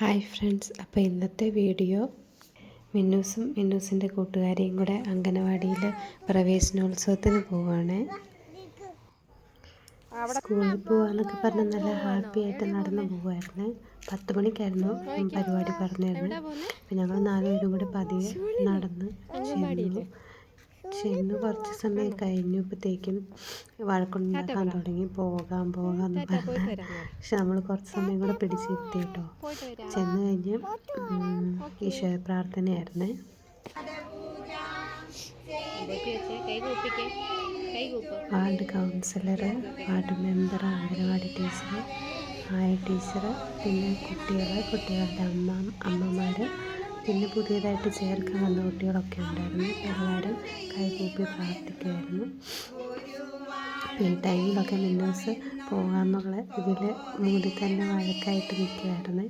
Hi friends അപ്പോൾ ഇന്നത്തെ video മിന്നൂസും മിന്നൂസിന്റെ കൂട്ടുകാരെയും കൂടെ അംഗനവാടിയിൽ പ്രവേശനോത്സവത്തിന് പോവാണ്. സ്കൂളിൽ പോവാന്നൊക്കെ പറഞ്ഞ് നല്ല ഹാപ്പി ആയിട്ട് നടന്നു പോവായിരുന്നു. പത്ത് മണിക്കായിരുന്നു പരിപാടി പറഞ്ഞിരുന്നത്. ഞങ്ങൾ നാലുപേരും കൂടെ പതിയെ നടന്ന് ചെന്ന് കുറച്ച് സമയം കഴിഞ്ഞപ്പോഴത്തേക്കും വഴക്കുണ്ടാക്കാൻ തുടങ്ങി. പോകാൻ പോകാന്ന് പറഞ്ഞു. പക്ഷെ നമ്മൾ കുറച്ച് സമയം കൂടെ പിടിച്ചിരുത്തി കേട്ടോ ചെന്ന് കഴിഞ്ഞ് ഈശോയ പ്രാർത്ഥനയായിരുന്നേ. Ward councillor ward member anganwadi teacher ആയ ടീച്ചർ പിന്നെ കുട്ടികൾ കുട്ടികളുടെ അമ്മ അമ്മമാർ പിന്നെ പുതിയതായിട്ട് ചേർക്കാൻ വന്ന കുട്ടികളൊക്കെ ഉണ്ടായിരുന്നു. എല്ലാവരും കൈകൂപ്പി പ്രാർത്ഥിക്കുമായിരുന്നു ഈ ടൈമിലൊക്കെ മിന്നോസ് പോകാമെന്നുള്ള ഇതിൽ മൂടി തന്നെ വഴക്കായിട്ട് നിൽക്കുമായിരുന്നു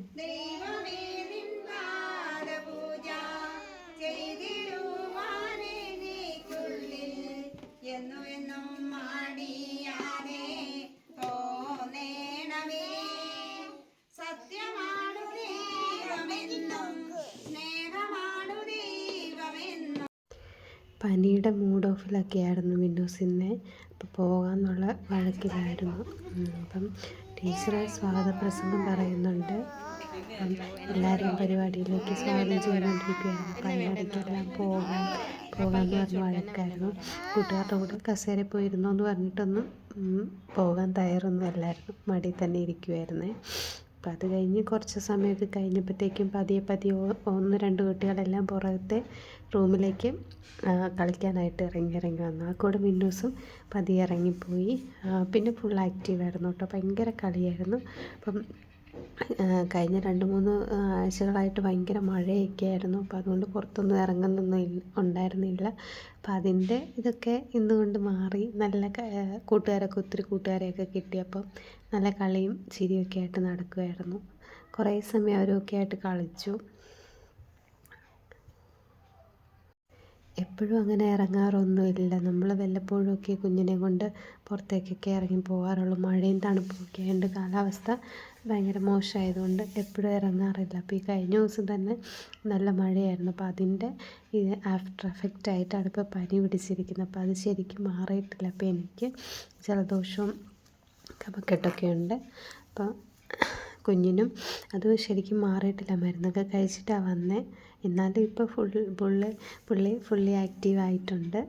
പനിയുടെ മൂഡ് ഓഫിലൊക്കെ ആയിരുന്നു വിന്നൂസിനെ അപ്പോൾ പോകാമെന്നുള്ള വഴക്കിലായിരുന്നു. അപ്പം ടീച്ചറെ സ്വാഗത പ്രസംഗം പറയുന്നുണ്ട് എല്ലാവരും പരിപാടിയിലേക്ക് സ്വാഗതം ചെയ്തുകൊണ്ടിരിക്കുകയായിരുന്നു അപ്പം അതിനിടയ്ക്കെല്ലാം പോകാം. പോകാമെന്ന് പറഞ്ഞ് വഴക്കായിരുന്നു. കൂട്ടുകാരുടെ കൂടെ കസേര പോയിരുന്നു എന്ന് പറഞ്ഞിട്ടൊന്നും പോകാൻ തയ്യാറൊന്നും അല്ലായിരുന്നു മടി തന്നെ ഇരിക്കുമായിരുന്നേ അപ്പം അത് കഴിഞ്ഞ് കുറച്ച് സമയമൊക്കെ കഴിഞ്ഞപ്പോഴത്തേക്കും പതിയെ പതിയെ ഒന്ന് രണ്ട് കുട്ടികളെല്ലാം പുറത്തെ റൂമിലേക്ക് കളിക്കാനായിട്ട് ഇറങ്ങി ഇറങ്ങി വന്നു. ആ കൂടെ മിന്നൂസും പതിയെ ഇറങ്ങിപ്പോയി. പിന്നെ ഫുൾ ആക്റ്റീവായിരുന്നു കേട്ടോ ഭയങ്കര കളിയായിരുന്നു. അപ്പം കഴിഞ്ഞ രണ്ട് മൂന്ന് ആഴ്ചകളായിട്ട് ഭയങ്കര മഴയൊക്കെ ആയിരുന്നു. അപ്പോൾ അതുകൊണ്ട് പുറത്തൊന്നും ഇറങ്ങുന്നൊന്നും ഉണ്ടായിരുന്നില്ല. അപ്പം അതിന്റെ ഇതൊക്കെ ഇന്നുകൊണ്ട് മാറി. നല്ല കൂട്ടുകാരൊക്കെ ഒത്തിരി കൂട്ടുകാരെയൊക്കെ കിട്ടിയപ്പം നല്ല കളിയും ചിരിയൊക്കെ ആയിട്ട് നടക്കുമായിരുന്നു കുറേ സമയം അവരൊക്കെ ആയിട്ട് കളിച്ചു. എപ്പോഴും അങ്ങനെ ഇറങ്ങാറൊന്നുമില്ല. നമ്മൾ വല്ലപ്പോഴുമൊക്കെ കുഞ്ഞിനെ കൊണ്ട് പുറത്തേക്കൊക്കെ ഇറങ്ങി പോകാറുള്ളൂ. മഴയും തണുപ്പൊക്കെ ഉണ്ട് കാലാവസ്ഥ ഭയങ്കര മോശമായതുകൊണ്ട് എപ്പോഴും ഇറങ്ങാറില്ല. അപ്പോൾ ഈ കഴിഞ്ഞ ദിവസം തന്നെ നല്ല മഴയായിരുന്നു. അപ്പോൾ അതിന്റെ ഇത് ആഫ്റ്റർ എഫക്റ്റ് ആയിട്ടാണ് ഇപ്പോൾ പനി പിടിച്ചിരിക്കുന്നത്. അപ്പോൾ അത് ശരിക്കും മാറിയിട്ടില്ല. അപ്പോൾ എനിക്ക് ജലദോഷവും കഫക്കെട്ടൊക്കെ ഉണ്ട് അപ്പോൾ കുഞ്ഞിനും അത് ശരിക്കും മാറിയിട്ടില്ല. മരുന്നൊക്കെ കഴിച്ചിട്ടാണ് വന്നേ. എന്നാലും ഇപ്പോൾ ഫുൾ പുള്ളി പുള്ളി ഫുള്ളി ആക്റ്റീവ് ആയിട്ടുണ്ട്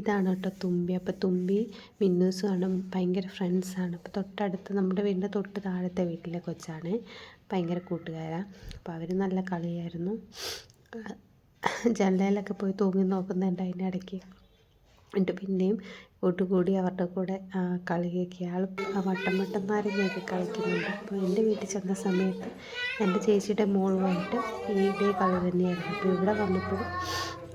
ഇതാണ് കേട്ടോ തുമ്പി. അപ്പോൾ തുമ്പി മിന്നൂസുമാണ്. ഭയങ്കര ഫ്രണ്ട്സാണ്. അപ്പോൾ തൊട്ടടുത്ത് നമ്മുടെ വീടിന്റെ തൊട്ട് താഴത്തെ വീട്ടിലെ കൊച്ചാണ്. ഭയങ്കര കൂട്ടുകാരാണ് അപ്പോൾ അവർ നല്ല കളിയായിരുന്നു. ജനലയിലൊക്കെ പോയി തൂങ്ങി നോക്കുന്നുണ്ട് അതിന്റെ ഇടയ്ക്ക്. എന്നിട്ട് പിന്നെയും കൂട്ടുകൂടി അവരുടെ കൂടെ കളിയൊക്കെ. ആൾ വട്ടം വട്ടം നാരങ്ങയൊക്കെ കളിക്കുന്നുണ്ട്. അപ്പോൾ എന്റെ വീട്ടിൽ ചെന്ന സമയത്ത് എന്റെ ചേച്ചിയുടെ മോളുമായിട്ട് ഈ ഇതേ കളി തന്നെയായിരുന്നു. അപ്പോൾ ഇവിടെ വന്നപ്പോഴും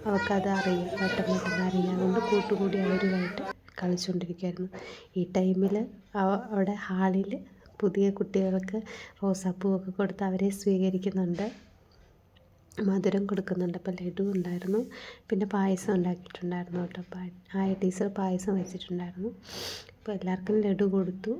അവൾക്കത് അറിയാം. വട്ടം വട്ടം നാരങ്ങ അതുകൊണ്ട് കൂട്ടുകൂടി അവരുമായിട്ട് കളിച്ചുകൊണ്ടിരിക്കുകയായിരുന്നു. ഈ ടൈമിൽ അവിടെ ഹാളിൽ പുതിയ കുട്ടികൾക്ക് റോസാപ്പൂവൊക്കെ കൊടുത്ത് അവരെ സ്വീകരിക്കുന്നുണ്ട്. മധുരം കൊടുക്കുന്നുണ്ട്. അപ്പോൾ ലഡു ഉണ്ടായിരുന്നു. പിന്നെ പായസം ഉണ്ടാക്കിയിട്ടുണ്ടായിരുന്നു കേട്ടോ. അപ്പോൾ ആയ ടീച്ചർ പായസം വെച്ചിട്ടുണ്ടായിരുന്നു. അപ്പോൾ എല്ലാവർക്കും ലഡു കൊടുത്തു.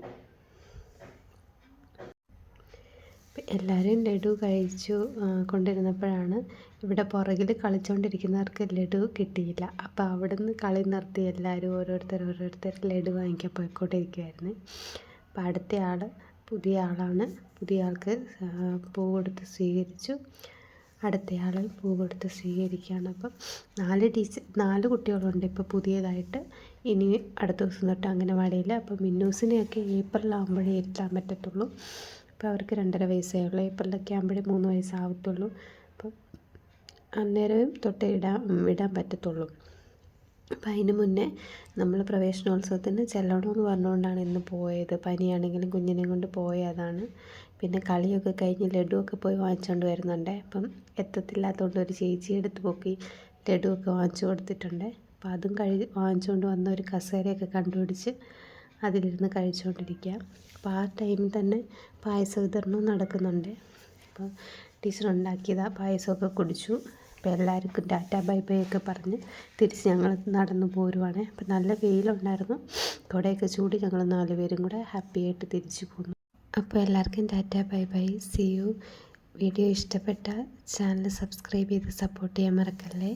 എല്ലാവരെയും എല്ലാവരും ലഡു കഴിച്ചു ആ, കൊണ്ടിരുന്നപ്പോഴാണ് ഇവിടെ പുറകിൽ കളിച്ചുകൊണ്ടിരിക്കുന്നവർക്ക് ലഡു കിട്ടിയില്ല. അപ്പോൾ അവിടെ നിന്ന് കളി നിർത്തി എല്ലാവരും ഓരോരുത്തർ ഓരോരുത്തർ ലഡു വാങ്ങിക്കാൻ പോയിക്കൊണ്ടിരിക്കുകയായിരുന്നു അപ്പോൾ അടുത്ത ആൾ പുതിയ ആളാണ്. പുതിയ ആൾക്ക് ആ, പൂ കൊടുത്ത് സ്വീകരിച്ചു. അടുത്തയാൾ പൂവെടുത്ത് സ്വീകരിക്കുകയാണ്. അപ്പം നാല് ടീച്ചർ നാല് കുട്ടികളുണ്ട്. ഇപ്പോൾ പുതിയതായിട്ട് ഇനി അടുത്ത ദിവസം തൊട്ട് അംഗനവാടിയിൽ അപ്പം മിന്നൂസിനെയൊക്കെ ഏപ്രിലാകുമ്പോഴേ ഇരുത്താൻ പറ്റത്തുള്ളൂ. അപ്പോൾ അവർക്ക് രണ്ടര വയസ്സേ ഉള്ളൂ. ഏപ്രിലൊക്കെ ആകുമ്പോഴേ മൂന്ന് വയസ്സാവത്തുള്ളൂ. അപ്പം അന്നേരം തൊട്ട് ഇടാൻ ഇടാൻ പറ്റത്തുള്ളൂ. അപ്പം അതിന് മുന്നേ നമ്മൾ പ്രവേശനോത്സവത്തിന് ചെല്ലണമെന്ന് പറഞ്ഞുകൊണ്ടാണ് ഇന്ന് പോയത്. പനിയാണെങ്കിലും കുഞ്ഞിനെ കൊണ്ട് പോയതാണ്. പിന്നെ കളിയൊക്കെ കഴിഞ്ഞ് ലഡുവൊക്കെ പോയി വാങ്ങിച്ചുകൊണ്ട് വരുന്നുണ്ട്. അപ്പം എത്തത്തില്ലാത്തതുകൊണ്ട് ഒരു ചേച്ചി എടുത്ത് പൊക്കി ലഡുവൊക്കെ വാങ്ങിച്ചു കൊടുത്തിട്ടുണ്ട്. അപ്പോൾ അതും കഴി വാങ്ങിച്ചുകൊണ്ട് വന്ന ഒരു കസേരയൊക്കെ കണ്ടുപിടിച്ച് അതിലിരുന്ന് കഴിച്ചുകൊണ്ടിരിക്കുക അപ്പോൾ ആ ടൈമിൽ തന്നെ പായസ വിതരണവും നടക്കുന്നുണ്ട്. അപ്പോൾ ടീച്ചർ ഉണ്ടാക്കിയതാണ് പായസമൊക്കെ കുടിച്ചു. അപ്പോൾ എല്ലാവർക്കും ടാറ്റ ബൈ ബൈ ഒക്കെ പറഞ്ഞ് തിരിച്ച് ഞങ്ങൾ നടന്നു പോരുവാണ്. അപ്പം നല്ല വെയിലുണ്ടായിരുന്നു. കുടയൊക്കെ ചൂടി ഞങ്ങൾ നാലുപേരും കൂടെ ഹാപ്പിയായിട്ട് തിരിച്ചു പോന്നു. അപ്പോൾ എല്ലാവർക്കും tata bye bye. See you video ഇഷ്ടപ്പെട്ട ചാനൽ സബ്സ്ക്രൈബ് ചെയ്ത് സപ്പോർട്ട് ചെയ്യാൻ മറക്കല്ലേ?